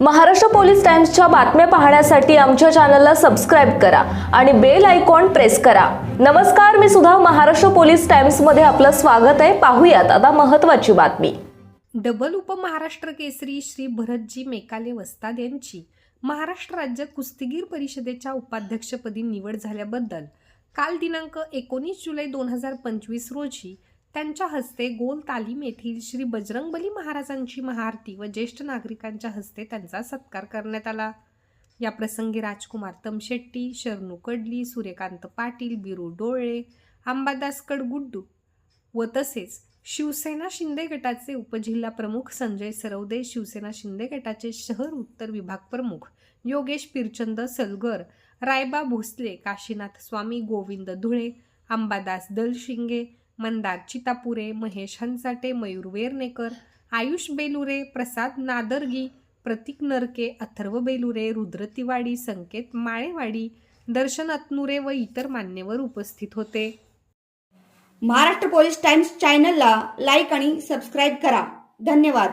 Maharashtra police टाइम्सच्या बातम्या पाहण्यासाठी आमच्या चॅनलला सबस्क्राईब करा आणि बेल आयकॉन प्रेस करा. नमस्कार मी सुद्धा महाराष्ट्र पोलीस टाइम्समध्ये आपलं स्वागत आहे. पाहूयात आता महत्त्वाची बातमी. डबल उपमहाराष्ट्र केसरी श्री भरतजी मेकाले वस्ताद यांची महाराष्ट्र राज्य कुस्तीगीर परिषदेच्या उपाध्यक्षपदी निवड झाल्याबद्दल काल दिनांक एकोणीस जुलै दोन हजार पंचवीस रोजी त्यांच्या हस्ते गोल तालीम येथील श्री बजरंगबली महाराजांची महाआरती व ज्येष्ठ नागरिकांच्या हस्ते त्यांचा सत्कार करण्यात आला. या प्रसंगी राजकुमार तमशेट्टी शरणू कडली सूर्यकांत पाटील बिरू डोळे अंबादास कडगुड्डू व तसेच शिवसेना शिंदे गटाचे उपजिल्हा प्रमुख संजय सरवदे शिवसेना शिंदे गटाचे शहर उत्तर विभाग प्रमुख योगेश पिरचंद सलगर रायबा भोसले काशीनाथ स्वामी गोविंद धुळे अंबादास दलशिंगे मंदार चितापुरे महेश हंसाटे मयूर वेरनेकर आयुष बेलुरे प्रसाद नादरगी प्रतीक नरके अथर्व बेलुरे रुद्र तिवाडी संकेत माळेवाडी दर्शन अतनुरे व इतर मान्यवर उपस्थित होते. महाराष्ट्र पोलीस टाइम्स चॅनलला लाईक आणि सबस्क्राईब करा. धन्यवाद.